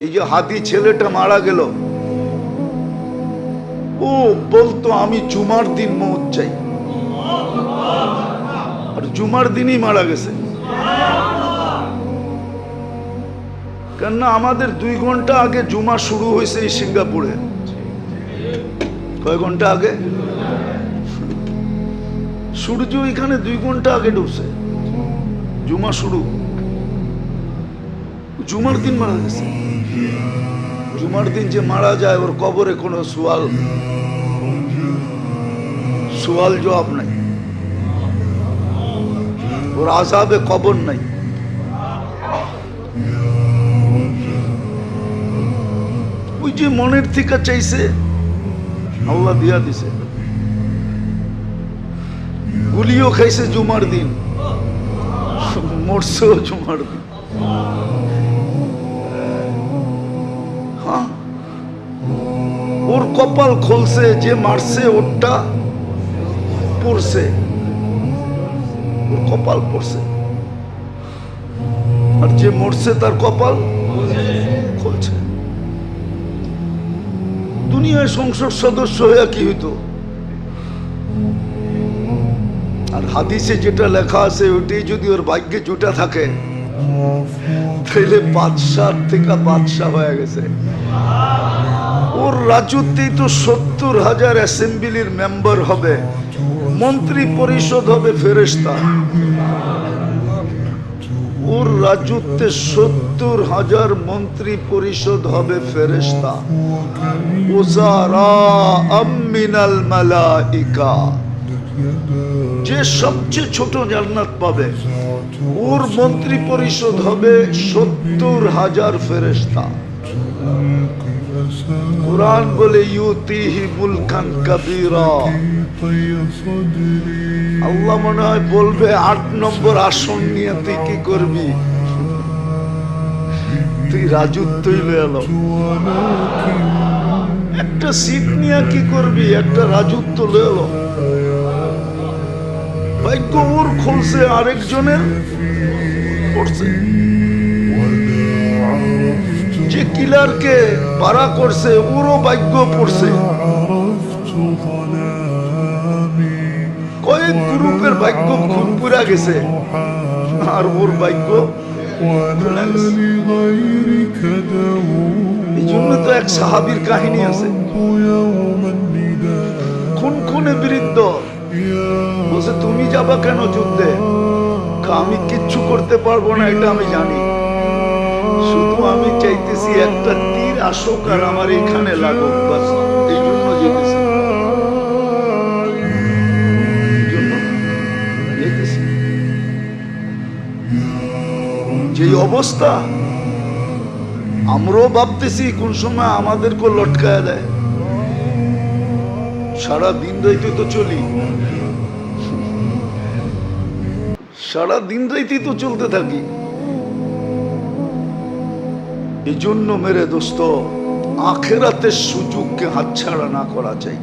এই যে হাতি ছেলেটা মারা গেল, ও বলতো আমি জুমার দিন মৌত চাই। আর জুমার দিনই মারা গেছে। কেননা আমাদের দুই ঘণ্টা আগে জুমা শুরু হয়েছে এই সিঙ্গাপুরে। কয় ঘণ্টা আগে? সূর্য এখানে দুই ঘণ্টা আগে ঢুকছে জুমা শুরু। জুমার দিন মারা গেছে। জুমার দিন যে মারা যায়, ওর কবরে কোনো সোয়াল সোয়াল জবাব নাই। ওর আজাবে কবর নাই। ওই যে মনের থেকে চাইছে, আল্লাহ দিয়া দিছে। গুলিও খাইছে জুমার দিন। মরছেও জুমার দিন। ওর কপাল খুলছে, যে মারছে, ওরটা পড়ছে। ওর কপাল পড়ছে। আর যে মরছে, তার কপাল খুলছে। দুনিয়ায় সংসদ সদস্য হয়ে কি হইতো? আর হাদিসে যেটা লেখা আছে ওটাই যদি ওর ভাগ্যে জুটা থাকে তাইলে বাদশাহ থেকে বাদশাহ হয়ে গেছে। ওর রাজত্বেই তো সত্তর হাজার অ্যাসেম্বলির মেম্বার হবে, মন্ত্রী পরিষদ হবে ফেরেস্তা ওর রাজত্বে সত্তর হাজার মন্ত্রী পরিষদ হবে ফেরেস্তা ওজারা আমিনাল মালাইকা। যে সবচেয়ে ছোট জান্নাত পাবে ওর মন্ত্রী পরিষদ হবে সত্তর হাজার ফেরেস্তা কোরআন বলে, ইউতিহি মুলকান কাবীরা। আল্লাহ মনে হয় বলবে, আট নম্বর আসন নিয়ে তুই কি করবি? তুই রাজত্বই লয়ে এলো একটা সিট নিয়ে কি করবি? একটা রাজত্ব লয়ে এলো ভাগ্য ওর খুলছে আরেকজনের? পড়ছে যে কিলারকে পারা করছে, ওরও ভাগ্য পড়ছে। কয়েক গ্রুপের ভাগ্য খুব পুরা গেছে, আর ওর ভাগ্য এই জন্য তো এক সাহাবির কাহিনী আছে। খুন খুনে বৃদ্ধ বলছে, তুমি যাবা কেন যুদ্ধে? আমি কিচ্ছু করতে পারব না, এটা আমি জানি। শুধু আমি চাইতেছি একটা তীর আসুক আর আমার এখানে লাগুক, বাস। যেই অবস্থা, আমরাও ভাবতেছি কোন সময় আমাদেরকে লটকায় দেয়। সারা দিন রাইতে তো চলি। সারা দিন রাইতে তো চলতে থাকি। এই জন্য মেরে দোস্ত, আখেরাতের সুযোগকে হাতছাড়া না করা চাই।